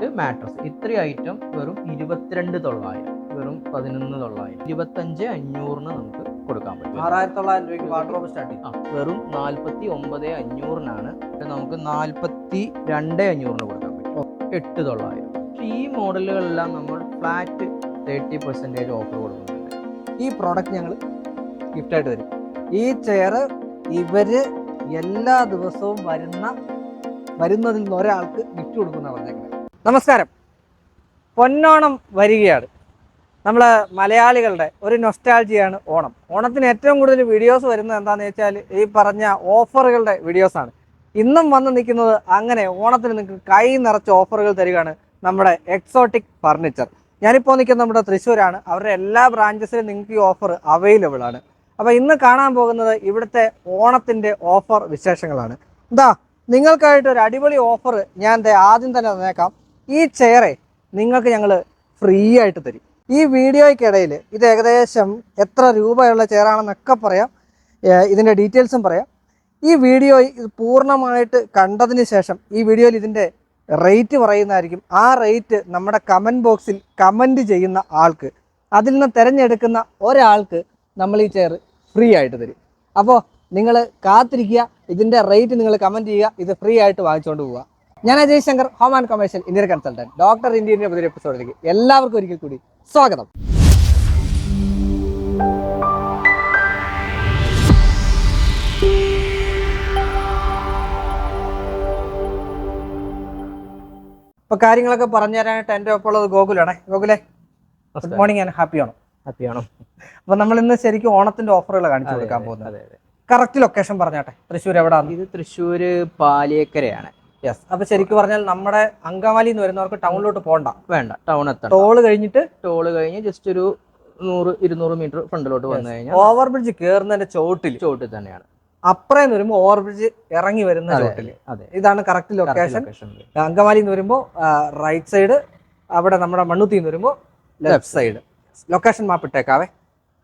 Bed mattress ഇത്രയും item വെറും ഇരുപത്തിരണ്ട് തൊള്ളായിരം. വെറും പതിനൊന്ന് തൊള്ളായിരം. ഇരുപത്തഞ്ച് അഞ്ഞൂറിന് നമുക്ക് കൊടുക്കാൻ പറ്റും. ആറായിരത്തി തൊള്ളായിരം രൂപയ്ക്ക് വാർഡ്രോബ് സ്റ്റാർട്ട് ചെയ്യും ആ വെറും നാൽപ്പത്തി ഒമ്പത് അഞ്ഞൂറിനാണ് നമുക്ക് നാൽപ്പത്തി രണ്ട് അഞ്ഞൂറിന് കൊടുക്കാൻ പറ്റും. എട്ട് തൊള്ളായിരം. പക്ഷേ ഈ മോഡലുകളെല്ലാം നമ്മൾ ഫ്ലാറ്റ് തേർട്ടി പെർസെന്റേജ് ഓഫർ കൊടുക്കുന്നുണ്ട്. ഈ പ്രോഡക്റ്റ് ഞങ്ങൾ ഗിഫ്റ്റായിട്ട് തരും. ഈ ചെയർ ഇവർ എല്ലാ ദിവസവും വരുന്ന വരുന്നതിൽ നിന്ന് ഒരാൾക്ക് ഗിഫ്റ്റ് കൊടുക്കുന്ന പറഞ്ഞേക്കുന്നത് നമസ്കാരം. പൊന്നോണം വരികയാണ്. നമ്മൾ മലയാളികളുടെ ഒരു നൊസ്റ്റാൾജിയാണ് ഓണം. ഓണത്തിന് ഏറ്റവും കൂടുതൽ വീഡിയോസ് വരുന്നത് എന്താണെന്ന് വെച്ചാൽ ഈ പറഞ്ഞ ഓഫറുകളുടെ വീഡിയോസാണ് ഇന്നും വന്ന് നിൽക്കുന്നത് അങ്ങനെ ഓണത്തിന് നിങ്ങൾക്ക് കൈ നിറച്ച ഓഫറുകൾ തരികയാണ് നമ്മുടെ എക്സോട്ടിക് ഫർണിച്ചർ ഞാനിപ്പോൾ നിൽക്കുന്നത് നമ്മുടെ തൃശ്ശൂരാണ്. അവരുടെ എല്ലാ ബ്രാഞ്ചസിലും നിങ്ങൾക്ക് ഈ ഓഫർ അവൈലബിൾ ആണ്. അപ്പോൾ ഇന്ന് കാണാൻ പോകുന്നത് ഇവിടുത്തെ ഓണത്തിന്റെ ഓഫർ വിശേഷങ്ങളാണ്. എന്താ നിങ്ങൾക്കായിട്ട് ഒരു അടിപൊളി ഓഫർ ഞാൻ ആദ്യം തന്നെ തന്നേക്കാം. ഈ ചെയറെ നിങ്ങൾക്ക് ഞങ്ങൾ ഫ്രീ ആയിട്ട് തരും. ഈ വീഡിയോയ്ക്കിടയിൽ ഇത് ഏകദേശം എത്ര രൂപയുള്ള ചെയറാണെന്നൊക്കെ പറയാം. ഇതിന്റെ ഡീറ്റെയിൽസും പറയാം. ഈ വീഡിയോ ഇത് പൂർണമായിട്ട് കണ്ടതിന് ശേഷം ഈ വീഡിയോയിൽ ഇതിന്റെ റേറ്റ് പറയുന്നതായിരിക്കും. ആ റേറ്റ് നമ്മുടെ കമന്റ് ബോക്സിൽ കമന്റ് ചെയ്യുന്ന ആൾക്ക് അതിൽ നിന്ന് തിരഞ്ഞെടുക്കുന്ന ഒരാൾക്ക് നമ്മൾ ഈ ചെയർ ഫ്രീ ആയിട്ട് തരും. അപ്പോൾ നിങ്ങൾ കാത്തിരിക്കുക ഇതിന്റെ റേറ്റ് നിങ്ങൾ കമന്റ് ചെയ്യുക ഇത് ഫ്രീ ആയിട്ട് വാങ്ങിച്ചുകൊണ്ട് പോവുക. ഞാൻ Ajay Shankar home and commercial Indian consultant doctor ഇന്ത്യന്റെ പുതിയ എപ്പിസോഡിലേക്ക് എല്ലാവർക്കും ഒരിക്കൽ കൂടി സ്വാഗതം. ഇപ്പൊ കാര്യങ്ങളൊക്കെ പറഞ്ഞു തരാനായിട്ട് എന്റെ ഒപ്പം ഉള്ളത് ഗോകുലാണ്. ഗോകുലെ ഗുഡ് മോർണിംഗ് ഞാൻ ഹാപ്പി ആണോ? ഹാപ്പി ആണോ? അപ്പൊ നമ്മൾ ഇന്ന് ശരിക്കും ഓണത്തിന്റെ ഓഫറുകൾ കാണിച്ചു കൊടുക്കാൻ പോകുന്നത്. കറക്റ്റ് ലൊക്കേഷൻ പറഞ്ഞാട്ടെ. തൃശ്ശൂർ എവിടെയാണ് ഇത് തൃശ്ശൂർ പാലിയേക്കരയാണ്. യെസ് അപ്പൊ ശരിക്കും പറഞ്ഞാൽ നമ്മുടെ അങ്കമാലി എന്ന് വരുന്നവർക്ക് ടൗണിലോട്ട് പോകണ്ട വേണ്ട. ടൗൺ എത്തണം ടോൾ കഴിഞ്ഞിട്ട് ടോൾ കഴിഞ്ഞ് ജസ്റ്റ് ഒരു നൂറ് ഇരുന്നൂറ് മീറ്റർ ഫ്രണ്ടിലോട്ട് വന്നു കഴിഞ്ഞാൽ ഓവർ ബ്രിഡ്ജ് കയറുന്നതിന്റെ ചോട്ടിൽ ചോട്ടിൽ തന്നെയാണ്. അപ്പുറം എന്ന് വരുമ്പോൾ ഓവർ ബ്രിഡ്ജ് ഇറങ്ങി വരുന്ന ചോട്ടിൽ അതെ. ഇതാണ് കറക്റ്റ് ലൊക്കേഷൻ ലൊക്കേഷൻ അങ്കമാലി എന്ന് വരുമ്പോൾ റൈറ്റ് സൈഡ് അവിടെ നമ്മുടെ മണ്ണുത്തി എന്ന് വരുമ്പോൾ ലെഫ്റ്റ് സൈഡ് ലൊക്കേഷൻ മാപ്പ് ഇട്ടേക്കാവേ.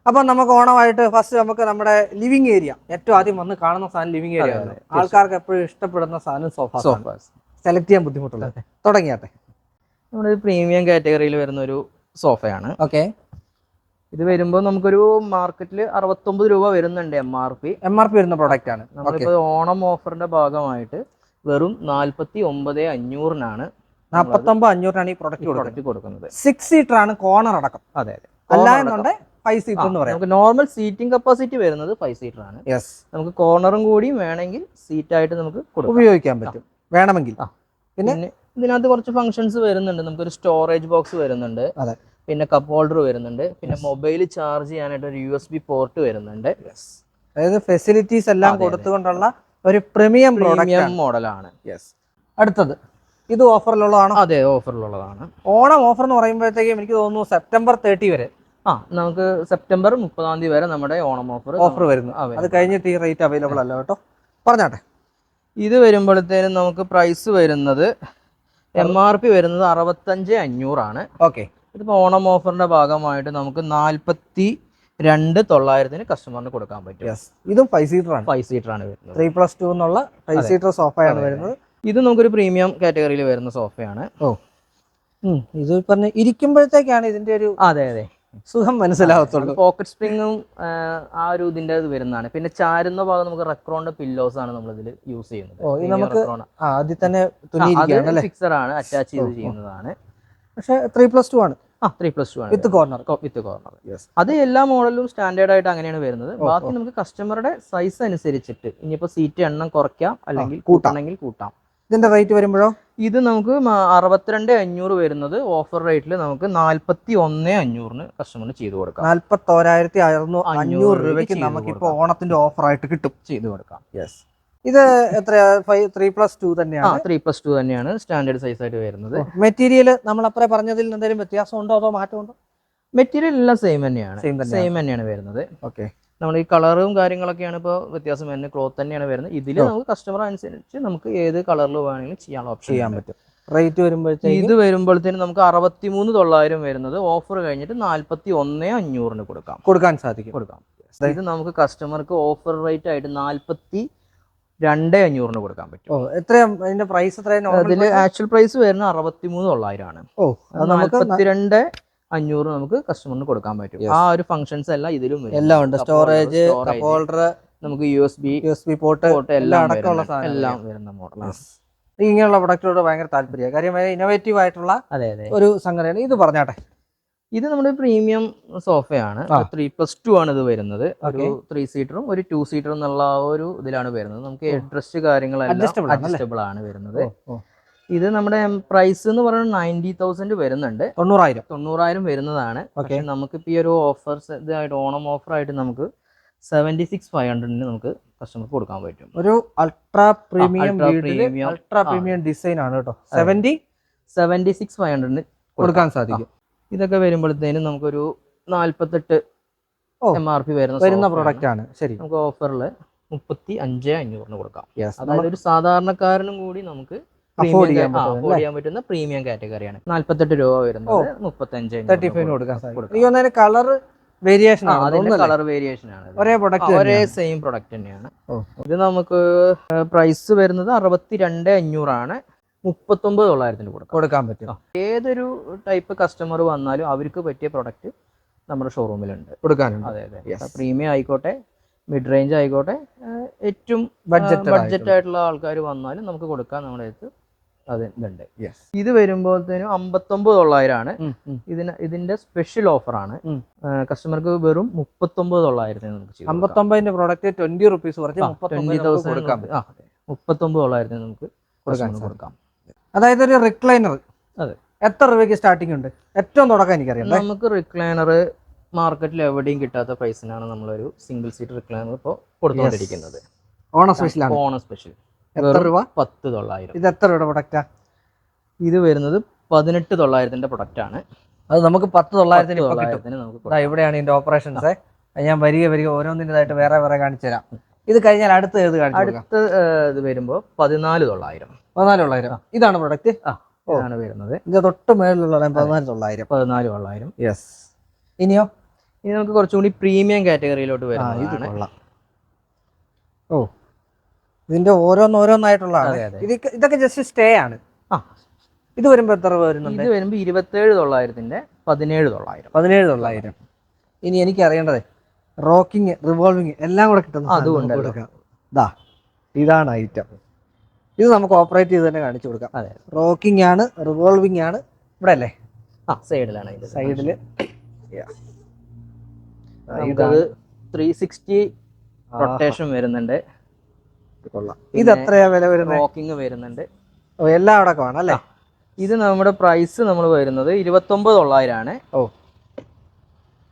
അപ്പൊ നമുക്ക് ഓണമായിട്ട് ഫസ്റ്റ് നമുക്ക് നമ്മുടെ ലിവിങ് ഏരിയ ഏറ്റവും ആദ്യം വന്ന് കാണുന്ന സാധനം ലിവിങ് ഏരിയ അതെ, ആൾക്കാർക്ക് എപ്പോഴും ഇഷ്ടപ്പെടുന്ന സാധനം സോഫ സെലക്ട് ചെയ്യാൻ ബുദ്ധിമുട്ടുള്ളത്. തുടങ്ങിയാട്ടെ. നമ്മുടെ പ്രീമിയം കാറ്റഗറിയിൽ വരുന്ന ഒരു സോഫയാണ്. ഓക്കെ ഇത് വരുമ്പോൾ നമുക്കൊരു മാർക്കറ്റിൽ അറുപത്തൊമ്പത് രൂപ വരുന്നുണ്ട് M R P M R P വരുന്ന പ്രോഡക്റ്റ് ആണ്. നമ്മളിപ്പോൾ ഓണം ഓഫറിന്റെ ഭാഗമായിട്ട് വെറും നാൽപ്പത്തി ഒമ്പത് അഞ്ഞൂറിനാണ് നാപ്പത്തൊമ്പത് അഞ്ഞൂറിനാണ് ഈ പ്രോഡക്റ്റ് കൊടുക്കുന്നത്. സിക്സ് സീറ്റർ ആണ് കോർണർ അടക്കം. അതെ അതെ. അല്ലാതെ ഫൈവ് സീറ്റർ എന്ന് പറയാം. നമുക്ക് നോർമൽ സീറ്റിംഗ് കപ്പാസിറ്റി വരുന്നത് ഫൈവ് സീറ്റർ ആണ്. യെസ് നമുക്ക് കോർണറും കൂടി വേണമെങ്കിൽ സീറ്റ് ആയിട്ട് നമുക്ക് ഉപയോഗിക്കാൻ പറ്റും. വേണമെങ്കിൽ. പിന്നെ? ഇതിനകത്ത് കുറച്ച് ഫങ്ഷൻസ് വരുന്നുണ്ട്. നമുക്കൊരു സ്റ്റോറേജ് ബോക്സ് വരുന്നുണ്ട്. അതെ. പിന്നെ കപ്പ് ഹോൾഡർ വരുന്നുണ്ട്. പിന്നെ മൊബൈൽ ചാർജ് ചെയ്യാനായിട്ട് ഒരു യു എസ് ബി പോർട്ട് വരുന്നുണ്ട്. അതായത് ഫെസിലിറ്റീസ് എല്ലാം. കൊടുത്തുകൊണ്ടുള്ള ഒരു പ്രീമിയം പ്രീമിയം മോഡലാണ് യെസ് അടുത്തത്. ഇത് ഓഫറിലുള്ളതാണോ അതെ ഓഫറിലുള്ളതാണ് ഓണം ഓഫർ എന്ന് പറയുമ്പോഴത്തേക്കും എനിക്ക് തോന്നുന്നു സെപ്റ്റംബർ തേർട്ടി വരെ ആ നമുക്ക് സെപ്റ്റംബർ മുപ്പതാം തീയതി വരെ നമ്മുടെ ഓണം ഓഫർ ഓഫർ വരുന്നു. അത് കഴിഞ്ഞിട്ട് ഈ റേറ്റ് അവൈലബിൾ അല്ല കേട്ടോ. പറഞ്ഞാട്ടെ. ഇത് വരുമ്പോഴത്തേനും നമുക്ക് പ്രൈസ് വരുന്നത് എം ആർ പി വരുന്നത് അറുപത്തഞ്ച് അഞ്ഞൂറാണ്. ഓക്കെ ഇതിപ്പോൾ ഓണം ഓഫറിന്റെ ഭാഗമായിട്ട് നമുക്ക് നാൽപ്പത്തി രണ്ട് തൊള്ളായിരത്തിന് കസ്റ്റമറിന് കൊടുക്കാൻ പറ്റും. ഇതും ഫൈവ് സീറ്റർ ആണ്. ഫൈവ് സീറ്റർ ആണ് വരുന്നത്. ത്രീ പ്ലസ് ടു എന്നുള്ള ഫൈവ്. സീറ്റർ സോഫയാണ് വരുന്നത്. ഇത് നമുക്കൊരു പ്രീമിയം കാറ്റഗറിയിൽ വരുന്ന സോഫയാണ് ഓ. ഇത് പറഞ്ഞ ഇരിക്കുമ്പോഴത്തേക്കാണ് ഇതിന്റെ ഒരു അതെ അതെ. സുഖം മനസ്സിലാവത്തുള്ളൂ പോക്കറ്റ് സ്പ്രിങ്ങും ആ ഒരു ഇതിന്റെ ഇത് വരുന്നതാണ്. പിന്നെ ചാരുന്ന ഭാഗം നമുക്ക് റെക്രോണിന്റെ പില്ലോസ് ആണ് നമ്മൾ ഇതിൽ യൂസ് ചെയ്യുന്നത്. ഓ, ഇത് നമുക്ക് ആ ആദ്യം തന്നെ ഫിക്സർ ആണ് അറ്റാച്ച് ചെയ്ത്. ചെയ്യുന്നതാണ്. പക്ഷേ ത്രീ പ്ലസ് ടു ആണ്. ആ ത്രീ പ്ലസ് ടു ആണ്. വിത്ത് കോർണർ വിത്ത് കോർണർ അത് എല്ലാ മോഡലും സ്റ്റാൻഡേർഡ് ആയിട്ട് അങ്ങനെയാണ് വരുന്നത്. ബാക്കി നമുക്ക് കസ്റ്റമറുടെ സൈസ് അനുസരിച്ചിട്ട് ഇനിയിപ്പോ സീറ്റ് എണ്ണം കുറയ്ക്കാം അല്ലെങ്കിൽ കൂട്ടാം. കൂട്ടണമെങ്കിൽ കൂട്ടാം. ഇതിന്റെ റേറ്റ് വരുമ്പോഴോ? ഇത് നമുക്ക് അറുപത്തിരണ്ട് അഞ്ഞൂറ് വരുന്നത് ഓഫർ റേറ്റിൽ നമുക്ക് നാൽപ്പത്തി ഒന്ന് അഞ്ഞൂറിന് കസ്റ്റമറിന് ചെയ്തു കൊടുക്കാം. നാല്പത്തോരായിരത്തി അറുന്നൂ അഞ്ഞൂറ് അഞ്ഞൂറ് രൂപയ്ക്ക് നമുക്ക് ഇപ്പോൾ ഓണത്തിന്റെ ഓഫർ ആയിട്ട് കിട്ടും. ചെയ്തു കൊടുക്കാം. യെസ് ഇത് എത്രയാ? ഫൈവ് ത്രീ പ്ലസ് ടു തന്നെയാണ്. ത്രീ പ്ലസ് ടു തന്നെയാണ് സ്റ്റാൻഡേർഡ് സൈസ് ആയിട്ട് വരുന്നത്. മെറ്റീരിയൽ നമ്മൾ അപ്പറേ പറഞ്ഞതിൽ എന്തെങ്കിലും വ്യത്യാസം ഉണ്ടോ അതോ മാറ്റമുണ്ടോ? മെറ്റീരിയൽ എല്ലാം സെയിം തന്നെയാണ്. സെയിം തന്നെയാണ്. വരുന്നത്. ഓക്കെ നമ്മുടെ ഈ കളറും കാര്യങ്ങളൊക്കെയാണ് ഇപ്പോൾ വ്യത്യാസം വരുന്നത്. ക്ലോത്ത് തന്നെയാണ് വരുന്നത്. ഇതിൽ. നമുക്ക് കസ്റ്റമർ അനുസരിച്ച് നമുക്ക് ഏത് കളറിൽ വേണമെങ്കിലും ചെയ്യാനുള്ള ഓപ്ഷൻ ചെയ്യാൻ പറ്റും. റേറ്റ് വരുമ്പോഴത്തേക്ക് ഇത് വരുമ്പോഴത്തേനും നമുക്ക് അറുപത്തി മൂന്ന് തൊള്ളായിരം വരുന്നത്. ഓഫർ കഴിഞ്ഞിട്ട് നാൽപ്പത്തി ഒന്നേ അഞ്ഞൂറിന് കൊടുക്കാം. കൊടുക്കാൻ സാധിക്കും. കൊടുക്കാം. ഇത് നമുക്ക് കസ്റ്റമർക്ക് ഓഫർ റേറ്റ് ആയിട്ട് നാൽപ്പത്തി രണ്ട് അഞ്ഞൂറിന് കൊടുക്കാൻ പറ്റും. ഓ എത്രയാ? അതിന്റെ പ്രൈസ് എത്രയാണ് അതിൽ ആക്ച്വൽ പ്രൈസ് വരുന്നത് അറുപത്തിമൂന്ന് തൊള്ളായിരം ആണ്. ഓ നാൽപ്പത്തിരണ്ട് അഞ്ഞൂറ് നമുക്ക് കസ്റ്റമറിന് കൊടുക്കാൻ പറ്റും. ആ ഒരു ഫംഗ്ഷൻസ് എല്ലാം ഇതിലും വരും. എല്ലാം ഉണ്ട്. Cup storage holder, cup storage, holder നമുക്ക് U S B U S B port port എല്ലാം എല്ലാം അടക്കമുള്ള വരുന്ന- സാധനങ്ങൾ എല്ലാം വരുന്ന മോഡലാണ് ഇങ്ങനെയുള്ള പ്രൊഡക്റ്റിനോട് ഭയങ്കര താല്പര്യമാണ്. കാര്യം ഇന്നോവേറ്റീവ് ആയിട്ടുള്ള അതെ അതെ. ഒരു സംഗതിയാണ്. ഇത് പറഞ്ഞാട്ടെ. ഇത് നമ്മുടെ പ്രീമിയം സോഫയാണ് ആ. ത്രീ പ്ലസ് ടു ആണ് ഇത് വരുന്നത്. ഒരു Okay. ത്രീ സീറ്ററും ഒരു ടു സീറ്ററും എന്നുള്ള ആ ഒരു ഇതിലാണ് വരുന്നത്. നമുക്ക്. അഡ്രസ്റ്റ് കാര്യങ്ങളെല്ലാം Adjustable ആണല്ലേ? അഡ്ജസ്റ്റബിൾ ആണ് വരുന്നത്. ഓ, ഓ. ഇത് നമ്മുടെ പ്രൈസ് എന്ന് പറയുന്നത് നയന്റി തൗസൻഡ് വരുന്നുണ്ട്. തൊണ്ണൂറായിരം. തൊണ്ണൂറായിരം വരുന്നതാണ്. പക്ഷേ നമുക്ക് നമുക്കിപ്പോൾ ഈ ഒരു ഓഫേഴ്സ് ഇതായിട്ട് ഓണം ഓഫർ ആയിട്ട് നമുക്ക് സെവന്റി സിക്സ് ഫൈവ് ഹൺഡ്രഡിന് നമുക്ക് കസ്റ്റമർക്ക് കൊടുക്കാൻ പറ്റും. ഒരു ultra premium premium ultra premium design ആണ് കേട്ടോ. സെവന്റി സെവന്റി സിക്സ് ഫൈവ് ഹൺഡ്രഡിന് കൊടുക്കാൻ സാധിക്കും. ഇതൊക്കെ വരുമ്പോഴത്തേനും നമുക്കൊരു നാൽപ്പത്തെട്ട്. എം ആർ പി വരുന്ന വരുന്ന പ്രോഡക്റ്റ് ആണ്. ശരി. നമുക്ക് ഓഫറിൽ മുപ്പത്തി അഞ്ച് അഞ്ഞൂറിന് കൊടുക്കാം. അതായത് ഒരു സാധാരണക്കാരനും കൂടി നമുക്ക് Afford ചെയ്യാൻ പറ്റുന്ന പ്രീമിയം കാറ്റഗറിയാണ് നാല്പത്തെട്ട് രൂപ വരുന്നത് മുപ്പത്തഞ്ച് തേർട്ടി ഫൈവിന് കൊടുക്കാൻ സാധിക്കും. കളർ വേരിയേഷൻ ആണ് കളർ വേരിയേഷൻ ആണ്. ഒരേ പ്രൊഡക്റ്റ് ഒരേ സെയിം പ്രൊഡക്റ്റ് തന്നെയാണ്. ഇത് നമുക്ക് പ്രൈസ് വരുന്നത് അറുപത്തി രണ്ട് അഞ്ഞൂറാണ്. മുപ്പത്തൊമ്പത് തൊള്ളായിരത്തിന് കൊടുക്കാം. കൊടുക്കാൻ പറ്റും. ഏതൊരു ടൈപ്പ് കസ്റ്റമർ വന്നാലും അവർക്ക് പറ്റിയ പ്രൊഡക്റ്റ് നമ്മുടെ ഷോറൂമിലുണ്ട് കൊടുക്കാനുണ്ട്. അതെ അതെ. പ്രീമിയം ആയിക്കോട്ടെ മിഡ് റേഞ്ച് ആയിക്കോട്ടെ ഏറ്റവും ബഡ്ജറ്റ് ബഡ്ജറ്റ് ആയിട്ടുള്ള. ആൾക്കാർ വന്നാലും നമുക്ക് കൊടുക്കാൻ നമ്മുടെ അടുത്ത്. അത് ഇതുണ്ട്. ഇത് വരുമ്പോഴത്തേനും അമ്പത്തൊമ്പത് തൊള്ളായിരം ആണ് ഇതിന് ഇതിന്റെ സ്പെഷ്യൽ ഓഫർ ആണ്. കസ്റ്റമർക്ക് വെറും മുപ്പത്തൊമ്പത് തൊള്ളായിരത്തിന് നമുക്ക്. അമ്പത്തൊമ്പതിന്റെ പ്രോഡക്റ്റ് ട്വന്റി റുപ്പീസ് മുപ്പത്തൊമ്പത് 20,000 കൊടുക്കാൻ നമുക്ക് മുപ്പത്തൊമ്പത് തൊള്ളായിരത്തിന് നമുക്ക് കൊടുക്കാം. അതായത് ഒരു റിക്ലൈനർ അതെ. എത്ര രൂപയ്ക്ക് സ്റ്റാർട്ടിംഗ് ഉണ്ട്? ഏറ്റവും തുടക്കം എനിക്കറിയാം നമുക്ക് റിക്ലൈനർ മാർക്കറ്റിൽ എവിടെയും കിട്ടാത്ത പ്രൈസിനാണ് നമ്മളൊരു സിംഗിൾ സീറ്റ് റിക്ലൈനർ ഇപ്പോൾ കൊടുത്തുകൊണ്ടിരിക്കുന്നത്. ഓണം സ്പെഷ്യൽ ഓണം സ്പെഷ്യൽ എത്ര രൂപ? പത്ത് തൊള്ളായിരം. ഇത് എത്ര രൂപയുടെ പ്രൊഡക്റ്റാ ഇത് വരുന്നത് പതിനെട്ട് തൊള്ളായിരത്തിന്റെ പ്രൊഡക്റ്റ് ആണ്. അത് നമുക്ക് പത്ത് തൊള്ളായിരത്തിന് തൊള്ളായിരത്തിന് നമുക്ക് ഇവിടെയാണ് ഇതിന്റെ ഓപ്പറേഷൻസ് ഞാൻ വരിക വരിക ഓരോന്നിന്റെതായിട്ട് വേറെ വേറെ കാണിച്ചു തരാം. ഇത് കഴിഞ്ഞാൽ അടുത്ത ഏത് കാണിച്ചു അടുത്ത് ഇത് വരുമ്പോൾ പതിനാല് തൊള്ളായിരം. പതിനാല് തൊള്ളായിരം. ഇതാണ് പ്രൊഡക്റ്റ് ആ ഇതാണ് വരുന്നത്. ഇത് തൊട്ട് മേളിലുള്ള പതിനാല് തൊള്ളായിരം. പതിനാല് തൊള്ളായിരം. യെസ് ഇനിയോ? ഇനി നമുക്ക് കുറച്ചുകൂടി പ്രീമിയം കാറ്റഗറിയിലോട്ട് വരാം ഇത് കൊള്ളാം. ഓ. ഇതിന്റെ ഓരോന്നോരോന്നായിട്ടുള്ളതാണ്. ഇത് ഇതൊക്കെ ജസ്റ്റ് സ്റ്റേ ആണ്. ഇത് വരുമ്പോ എത്ര വരുന്നുണ്ട്? ഇത് വരുമ്പോൾ ഇരുപത്തേഴ് തൊള്ളായിരത്തിന്റെ പതിനേഴ് തൊള്ളായിരം. പതിനേഴ് തൊള്ളായിരം. ഇനി എനിക്ക് അറിയേണ്ടത് റോക്കിങ് റിവോൾവിങ് എല്ലാം കൂടെ കിട്ടുന്ന അതുകൊണ്ട് ഇതാ കൊടുക്കാം. ഇതാണ് ഐറ്റം ഇത് നമുക്ക് ഓപ്പറേറ്റ് ചെയ്ത് തന്നെ കാണിച്ചു കൊടുക്കാം. അതെ റോക്കിംഗ് ആണ് റിവോൾവിംഗ് ആണ്. ഇവിടെ അല്ലേ? ആ സൈഡിലാണ് ഇത്. സൈഡിൽ. ത്രീ സിക്സ്റ്റി റൊട്ടേഷൻ വരുന്നുണ്ട്. കൊള്ളാം. ഇത് എത്രയാ വില വരുന്നത് റോക്കിംഗ് വരുന്നുണ്ട്. എല്ലാം അടക്കമാണ് അല്ലേ? ഇത് നമ്മുടെ പ്രൈസ് നമ്മൾ വരുന്നത് ഇരുപത്തൊമ്പത് തൊള്ളായിരം ആണ് ഓ.